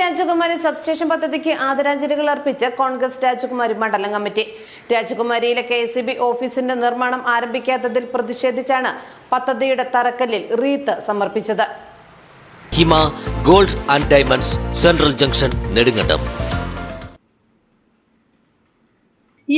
രാജകുമാരി സബ്സ്റ്റേഷൻ പദ്ധതിക്ക് ആദരാഞ്ജലികൾ അർപ്പിച്ച് കോൺഗ്രസ് രാജകുമാരി മണ്ഡലം കമ്മിറ്റി. രാജകുമാരിയിലെ കെ എസ് ഓഫീസിന്റെ നിർമ്മാണം ആരംഭിക്കാത്തതിൽ പ്രതിഷേധിച്ചാണ് പദ്ധതിയുടെ തറക്കല്ലിൽ റീത്ത് സമർപ്പിച്ചത്. Hima gold and diamonds central junction Nedumkandam.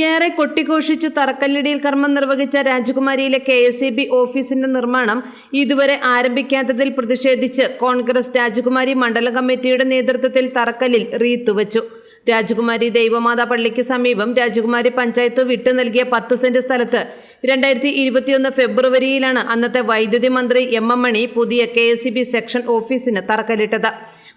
ഏറെ കൊട്ടിഘോഷിച്ചു തറക്കല്ലിടിയിൽ കർമ്മം നിർവഹിച്ച രാജകുമാരിയിലെ കെ എസ് ഇ ബി ഓഫീസിന്റെ നിർമ്മാണം ഇതുവരെ ആരംഭിക്കാത്തതിൽ പ്രതിഷേധിച്ച് കോൺഗ്രസ് രാജകുമാരി മണ്ഡല കമ്മിറ്റിയുടെ നേതൃത്വത്തിൽ തറക്കല്ലിൽ റീത്തുവച്ചു രാജകുമാരി ദൈവമാതാ പള്ളിക്ക് സമീപം രാജകുമാരി പഞ്ചായത്ത് വിട്ടു നൽകിയ പത്ത് സെന്റ് സ്ഥലത്ത് രണ്ടായിരത്തി ഇരുപത്തിയൊന്ന് ഫെബ്രുവരിയിലാണ് അന്നത്തെ വൈദ്യുതി മന്ത്രി എം എം മണി പുതിയ കെ സെക്ഷൻ ഓഫീസിന് തറക്കല്ലിട്ടത്.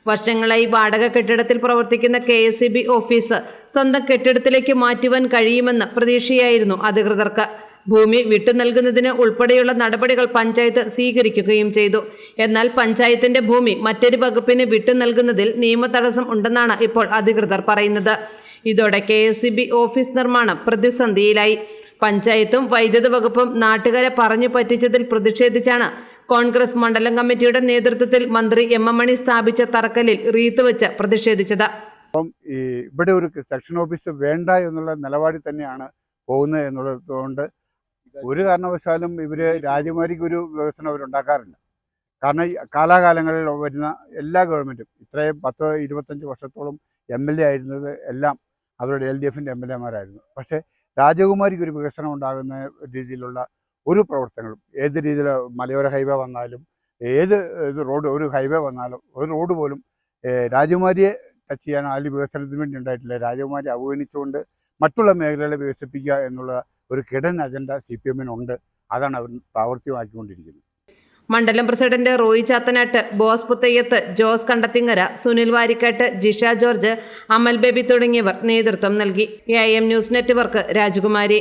വർഷങ്ങളായി വാടക കെട്ടിടത്തിൽ പ്രവർത്തിക്കുന്ന കെ എസ് ബി ഓഫീസ് സ്വന്തം കെട്ടിടത്തിലേക്ക് മാറ്റുവാൻ കഴിയുമെന്ന് പ്രതീക്ഷയായിരുന്നു അധികൃതർക്ക്. ഭൂമി വിട്ടു നൽകുന്നതിന് ഉൾപ്പെടെയുള്ള നടപടികൾ പഞ്ചായത്ത് സ്വീകരിക്കുകയും ചെയ്തു. എന്നാൽ പഞ്ചായത്തിന്റെ ഭൂമി മറ്റൊരു വകുപ്പിന് വിട്ടു നൽകുന്നതിൽ നിയമതടസ്സം ഉണ്ടെന്നാണ് ഇപ്പോൾ അധികൃതർ പറയുന്നത്. ഇതോടെ കെ ഓഫീസ് നിർമ്മാണം പ്രതിസന്ധിയിലായി. പഞ്ചായത്തും വൈദ്യുത വകുപ്പും നാട്ടുകാരെ പറഞ്ഞു പറ്റിച്ചതിൽ പ്രതിഷേധിച്ചാണ് കോൺഗ്രസ് മണ്ഡലം കമ്മിറ്റിയുടെ നേതൃത്വത്തിൽ മന്ത്രി എം എം മണി സ്ഥാപിച്ച തറക്കല്ലിൽ റീത്ത് വെച്ച് പ്രതിഷേധിച്ചത്. അപ്പം ഈ ഇവിടെ ഒരു സെക്ഷൻ ഓഫീസ് വേണ്ട എന്നുള്ള നിലപാടിൽ തന്നെയാണ് പോകുന്നത് എന്നുള്ളതുകൊണ്ട് ഒരു കാരണവശാലും ഇവർ രാജകുമാരിക്ക് ഒരു വികസനം അവരുണ്ടാക്കാറില്ല. കാരണം കാലാകാലങ്ങളിൽ വരുന്ന എല്ലാ ഗവൺമെന്റും ഇത്രയും പത്ത് ഇരുപത്തഞ്ച് വർഷത്തോളം എം എൽ എ ആയിരുന്നത് എല്ലാം അവരുടെ എൽ ഡി എഫിന്റെ എം എൽ എമാരായിരുന്നു പക്ഷേ രാജകുമാരിക്ക് ഒരു വികസനം ഉണ്ടാകുന്ന രീതിയിലുള്ള ഒരു പ്രവർത്തനങ്ങളും. ഏത് രീതിയിൽ മലയോര ഹൈവേ വന്നാലും ഏത് ഇത് റോഡ് ഒരു ഹൈവേ വന്നാലും ഒരു റോഡ് പോലും രാജകുമാരിയെ ടച്ച് ചെയ്യാൻ ആദ്യ വികസനത്തിന് വേണ്ടി ഉണ്ടായിട്ടില്ല. രാജകുമാരി അവഗണിച്ചുകൊണ്ട് മറ്റുള്ള മേഖലകളെ വികസിപ്പിക്കുക എന്നുള്ള ഒരു കിടൻ അജണ്ട സി പി എമ്മിനുണ്ട് അതാണ് അവർ പ്രാവർത്തികമാക്കിക്കൊണ്ടിരിക്കുന്നത്. മണ്ഡലം പ്രസിഡന്റ് റോയി ചാത്തനാട്ട് ബോസ് പുത്തയ്യത്ത് ജോസ് കണ്ടത്തിങ്ങര സുനിൽ വാരിക്കാട്ട് ജിഷ ജോർജ് അമൽ ബേബി തുടങ്ങിയവർ നേതൃത്വം നൽകി. A I M news network Rajakumari.